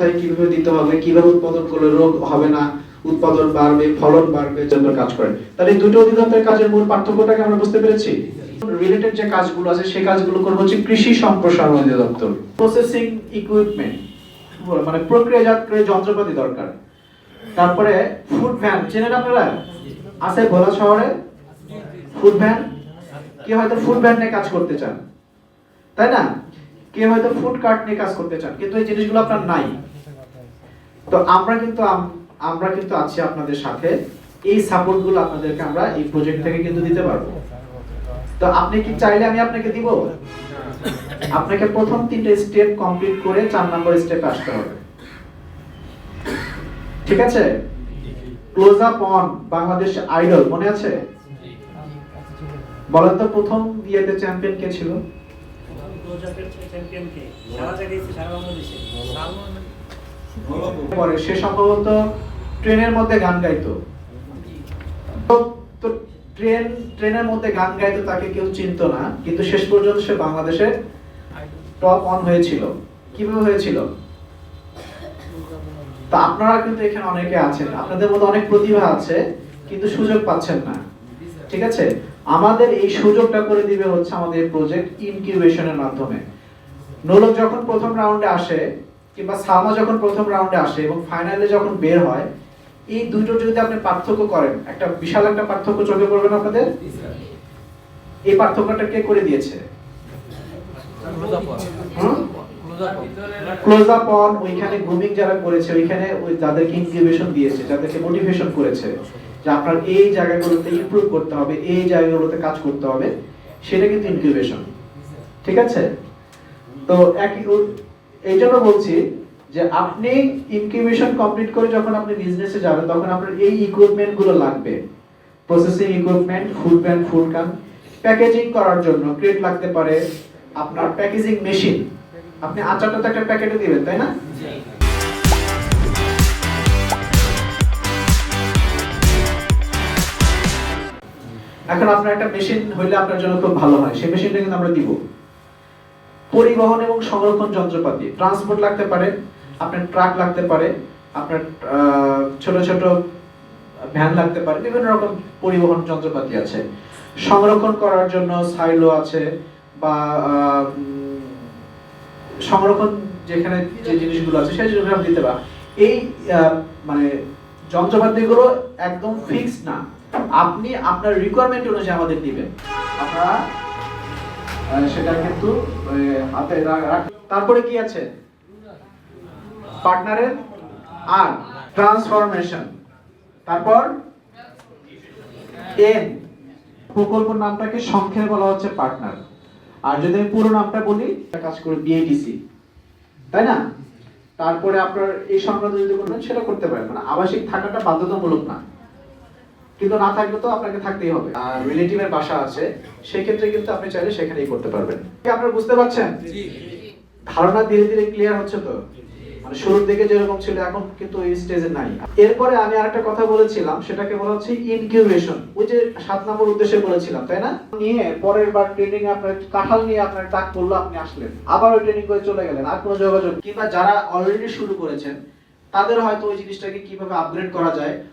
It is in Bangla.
কোথায় কীভাবে দিতে হবে, কীভাবে উৎপাদন করলে রোগ হবে না, উৎপাদন বাড়বে, ফলন বাড়বে জন্য কাজ করে তাহলে দুটো অধিদপ্তরের কাজের মূল পার্থক্যটাকে আমরা বুঝতে পেরেছি? রিলেটেড যে কাজগুলো আছে, সেই কাজগুলো করব হচ্ছে কৃষি সম্প্রসারণ অধিদপ্তর। প্রসেসিং ইকুইপমেন্ট মানে প্রক্রিয়াজাতকারী যন্ত্রপাতি দরকার। তারপরে ফুড ভ্যান চেনেন আপনারা? আছে ভোলা শহরে? ফুড ভ্যান কে হয়তো ফুড ভ্যান নিয়ে কাজ করতে চান। তাই না? কে হয়তো ফুড কার্ট নিয়ে কাজ করতে চান, কিন্তু এই জিনিসগুলো আপনার নাই। তো আমরা কিন্তু আমরা কিন্তু আছি আপনাদের সাথে। এই সাপোর্টগুলো আপনাদেরকে আমরা এই প্রজেক্ট থেকে কিন্তু দিতে পারব। তো আপনি কি চাইলে আমি আপনাকে দিব? আপনাকে প্রথম তিনটে স্টেপ কমপ্লিট করে চার নম্বর স্টেপে আসতে হবে। ঠিক আছে? Close up on Bangladesh idol মনে আছে? বলেন তো প্রথম ইয়েতে চ্যাম্পিয়ন কে ছিল? পরে সে সম্ভবত ট্রেনের মধ্যে গান গাইতো। ট্রেন, ট্রেনের মধ্যে গান গাইতো তাকে কেউ চিনতো না, কিন্তু শেষ পর্যন্ত সে বাংলাদেশের টপ অন হয়েছিল। কীভাবে হয়েছিল? তা আপনারা কিন্তু এখানে অনেকে আছেন। আপনাদের মধ্যে অনেক প্রতিভা আছে, কিন্তু সুযোগ পাচ্ছেন না। ঠিক আছে? আমাদের এই সুযোগটা করে দিবে হচ্ছে আমাদের প্রজেক্ট ইনকিউবেশনের মাধ্যমে। নোলক যখন প্রথম রাউন্ডে আসে, কিংবা সালমা যখন প্রথম রাউন্ডে আসে এবং ফাইনালে যখন বের হয়, এই দুটো যদি আপনি পার্থক্য করেন, একটা বিশাল একটা পার্থক্য চোখে পড়বে না আপনাদের? এই পার্থক্যটা কে করে দিয়েছে? ক্লোজ আপ অন ওইখানে গ্রুমিং যারা করেছে, ওইখানে ওই যাদেরকে ইনকিউবেশন দিয়েছে, যাদেরকে মোটিভেশন করেছে, যে আপনার এই জায়গাগুলোতে ইমপ্রুভ করতে হবে, এই জায়গাগুলোতে কাজ করতে হবে, সেটা কিন্তু ইনকিউবেশন ঠিক আছে? তো একই ও- এই জন্য বলছি যে আপনি ইনকিউবেশন কমপ্লিট করে যখন আপনি বিজনেসে যাবেন, তখন আপনার এই ইকুইপমেন্টগুলো লাগবে। Processing equipment food band food can packaging করার জন্য ক্রেট লাগতে পারে, আপনার প্যাকেজিং মেশিন আপনি আচারটা তো একটা প্যাকেটে দিবেন তাই না? এখন আপনার একটা মেশিন হইলে আপনার জন্য খুব ভালো হয়। সেই মেশিনটা কিন্তু আমরা দিব। পরিবহন এবং সংরক্ষণ যন্ত্রপাতি। ট্রান্সপোর্ট লাগতে পারে আপনার ট্রাক লাগতে পারে আপনার ছোট ছোট ভ্যান লাগতে পারে বিভিন্ন রকম পরিবহন যন্ত্রপাতি আছে। সংরক্ষণ করার জন্য সাইলো আছে বা সংরক্ষণ যেখানে যে জিনিসগুলো আছে সেই জিনিসগুলো দিতে পারেন এই মানে যন্ত্রপাতিগুলো একদম ফিক্স না। আপনি আপনার রিকোয়ারমেন্ট অনুযায়ী আমাদের দিবেন। আপনারা সেটা কিন্তু হাতে তারপরে কি আছে? পার্টনারের আর ট্রান্সফরমেশন তারপর এন প্রকল্প নামটাকে সংক্ষেপে বলা হচ্ছে পার্টনার আর যদি আমি পুরো নামটা বলি কাজ করে বিএডিসি তাই না? তারপরে আপনার এই সংক্রান্ত যদি কোনো সেটা করতে পারেন। মানে আবাসিক থাকাটা বাধ্যতামূলক না। কিন্তু না থাকলে তো আপনাকে থাকতেই হবে। আর রিলেটিভের বাসা আছে সেক্ষেত্রে কিন্তু আপনি চাইলে সেখানেই করতে পারবেন। আপনারা বুঝতে পারছেন? ধারণা ধীরে ধীরে ক্লিয়ার হচ্ছে তো? মানে শুরুর দিকে যেরকম ছিল, এখন কিন্তু এই স্টেজে নাই। এরপরে আমি আরেকটা কথা বলেছিলাম, সেটাকে বলা হচ্ছে ইনকিউবেশন ওই যে সাত নম্বর উদ্দেশ্যে বলেছিলাম, তাই না? নিয়ে পরের বার ট্রেনিং আপনার কাঁঠাল নিয়ে আপনার ডাক করল, আপনি আসলেন। আবার ওই ট্রেনিং করে চলে গেলেন, আর কোনো যোগাযোগ, কিংবা যারা অলরেডি শুরু করেছেন, তাদের হয়তো ওই জিনিসটাকে কীভাবে আপগ্রেড করা যায়